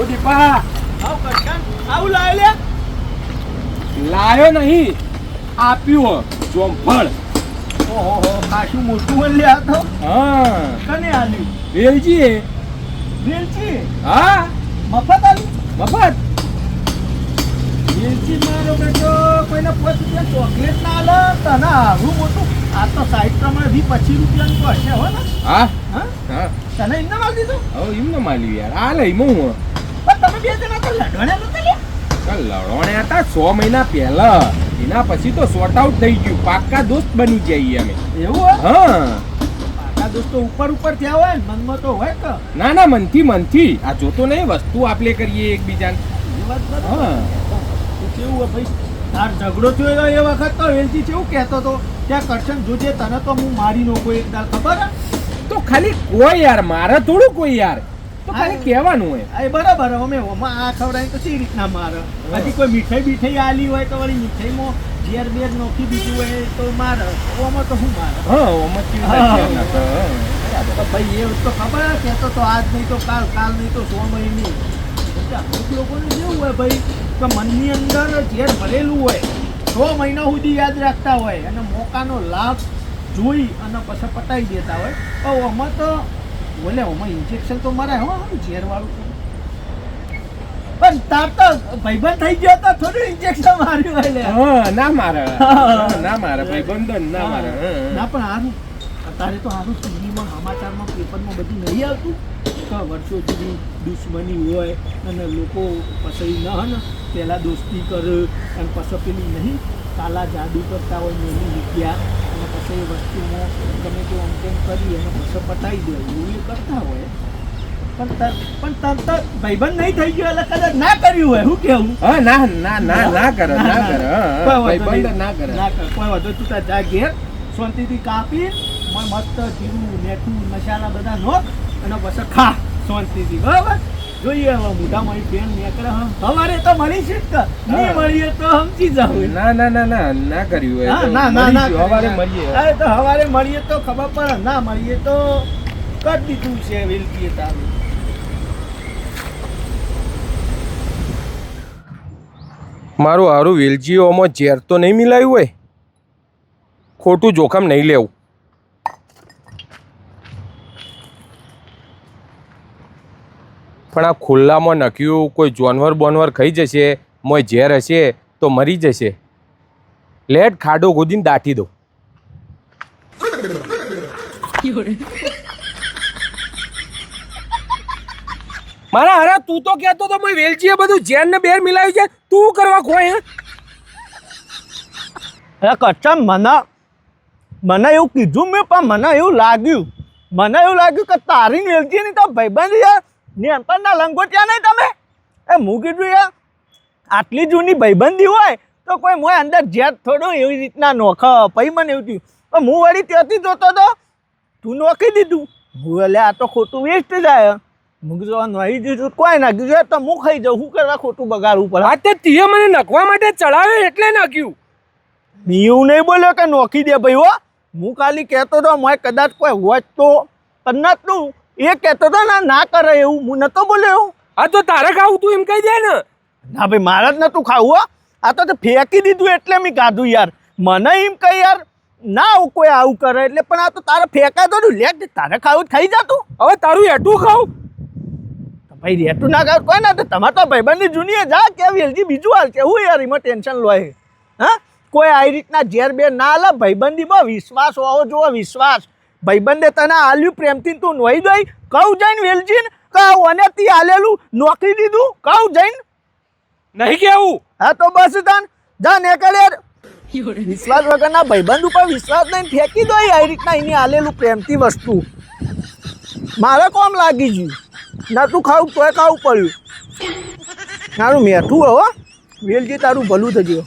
ઓ દીપા આવ કરશન આવું લાયો લે. લાયો નહીં. આપ્યું ચોંફળ ઓહો કાશું મોટું હોય લે તો. હા. કને આલ્યું? વેલજી વેલચી હા. મફત આલ્યું? મફત. વેલચી મારો બેટો કોઈને પાંચ રૂપિયા ચોકલેટ ના આલે તને આવું મોટું? આ તો સાઈડ પ્રમાણે વી પચીસ રૂપિયાનું તો હશે હો ને. હા. હા? હા. તને એમને માલ દીધું? હવે એમને માલ્યું યાર. આ લઈ હું. પણ તમે બે જણા તો લડવાના નતા લે લડોણે હતા સો મહિના પહેલા. એના પછી તો સોર્ટ આઉટ થઈ ગયું. પાક્કા દોસ્ત બની જઈએ અમે. એવું હા. પાકા દોસ્તો ઉપર ઉપર થયા હોય ને મનમાં તો હોય કે? ના ના મનથી મનથી. આ જોતો નહીં વસ્તુ આપલે કરીએ એકબીજાને. હા. કેવું હોય ભાઈ? તાર ઝઘડો થયો એ વખત તો વેલજી કેવું કહેતો હતો? ત્યાં કરશન જોજે તને તો હું મારી નાખું એક દાળ ખબર? તો ખાલી કોઈ યાર મારે થોડું કોઈ યાર. તો ખાલી. કહેવાનું હોય. એ બરાબર અમે ઓમાં આ ખવડાવી તો સી રીતના મારે. હજી કોઈ મીઠાઈ બીઠાઈ આલી હોય તો વળી મીઠાઈમાં ઝેર બેર નોખી દીધું હોય તો મારે. ઓમાં તો શું મારે? હા ઓમાં. તો, ભાઈ એ તો ખબર છે તો તો આજ નહીં તો કાલ કાલ નહીં તો સો મહિની. અમુક લોકોને કેવું હોય ભાઈ કે મનની અંદર ઝેર ભરેલું હોય છ મહિના સુધી યાદ રાખતા હોય અને મોકાનો લાભ જોઈ અને પછી પટાઈ દેતા હોય. તો આમાં તો બોલે ઓમાં ઇન્જેક્શન તો મરાય હો ઝેરવાળું પણ તાર તો ભાઈબંધ થઈ ગયો તો થોડું ઇન્જેક્શન માર્યું એટલે હા ના મારે. ના મારે ભાઈબંધ ના મારે. ના પણ હારું. અત્યારે તો આનું ટીવીમાં સમાચારમાં પેપરમાં બધું નહીં આવતું. કે વર્ષો સુધી દુશ્મની હોય અને લોકો પછી ન ને પહેલાં દોસ્તી કરે અને પછી પેલી નહીં. કાલા જાદુ કરતા હોય મેની વિદ્યા પછી એ વસ્તુમાં ગમે તે આમ તેમ કરી એનો પછી પટાઈ દે એવું એ કરતા હોય. પણ પણ તર તો ભાઈબંધ નહીં થઈ ગયો એટલે કદાચ ના કર્યું હોય. શું કેવું? હા ના ના ના ના કરે ના કરે. હા, હા. કોઈ ભાઈ વાંધો બંધ નહીં. ના કરે. ના કરે. કોઈ વાંધો તું તાર જા ઘેર શાંતિથી કાપી મસ્ત જીરું મેઠું મસાલા બધા નો અને પછી ખા શાંતિથી. બરાબર? જોઈએ હવે મોઢામાં પેન નીકળે હમ સવારે તો મળી છે કે. નહીં મળીએ તો સમજી જાવ ના ના ના ના ના કર્યું હોય હા, ના ના ના. હવારે મળીએ. અરે તો સવારે મળીએ તો ખબર પડે. ના મળીએ તો કટ દીધું છે વેલકીએ તારું. મારું હારું વેલજીઓમાં ઝેર તો નહીં મિલાયું હોય? ખોટું જોખમ નહીં લેવું. પણ આ ખુલ્લામાં નખ્યું, કોઈ જાનવર બોનવર ખાઈ જશે મોય ઝેર હશે તો મરી જશે. લેટ ખાડો ગોદીને દાટી દો. મારા હરા, તું તો કહેતો તો મેં વેલચીએ બધું ઝેર ને બેર મિલાવ્યું છે. તું કરવા ખોય હે? અરે કચ્છા મને મને એવું કીધું મેં, પણ મને એવું લાગ્યું. મને એવું લાગ્યું કે તારી વેલચી ની તો ભાઈબંધ યાર નેનપણના લંગોટિયા નહીં તમે? એ હું કીધું યાર. આટલી જૂની ભાઈબંધી હોય તો કોઈ મોય અંદર જેટ થોડું એવી રીતના નોખ પછી મને એવું થયું. પણ હું વળી ત્યાંથી જોતો તો તું નોખી દીધું. હું એટલે આ તો ખોટું વેસ્ટ જાય મૂકી જવા નહીં દીધું કોઈ નાખ્યું છે તો હું ખાઈ જાઉં. શું કરવા ખોટું બગાડવું પડે આ તે તીએ મને નખવા માટે ચડાવ્યો એટલે નાખ્યું. મેં એવું નહીં બોલ્યો કે નોખી દે ભાઈ હો. હું ખાલી કહેતો હતો મોય કદાચ કોઈ હોત તો કદાચ તું એ કહેતો હતો ના ના કરે એવું. હું નતો બોલ્યો આ તો તારે ખાવું તું એમ કહી દે ને. ના ભાઈ મારા જ નતું ખાવું હા. આ તો ફેંકી દીધું એટલે મેં કાઢું યાર. મને એમ કહે યાર ના આવું કોઈ આવું કરે એટલે પણ આ તો તારે ફેંકાતો હતું લે તારે ખાવું થઈ જતું. હવે તારું એટું ખાવું. તો ભાઈ રેતું ના ખાવ કોઈ ના તો તમારે તો ભાઈબંધની જૂની જા કે વેલજી બીજું હાલ કે હું યાર એમાં ટેન્શન લો હા? કોઈ આવી રીતના ઝેર બે ના હાલે ભાઈબંધીમાં વિશ્વાસ હોવો જોવો વિશ્વાસ. ભાઈબંધે તને આલ્યું પ્રેમથી તું નોઈ ગઈ? કહું જઈને વેલજીન કહું અને તી આલેલું નોકરી દીધું. કહું જઈને. નહીં કેવું? હા તો બસ તન. જા નેકળે. વિશ્વાસ વગરના ભાઈબંધ ઉપર વિશ્વાસ નહીં ફેંકી દો આવી રીતના એની આલેલું પ્રેમથી વસ્તુ. મારે કોમ લાગી ગયું. ના તું ખાવું તોય ખાવું પડ્યું. તારું મેઠું હો. વેલજી તારું ભલું થયું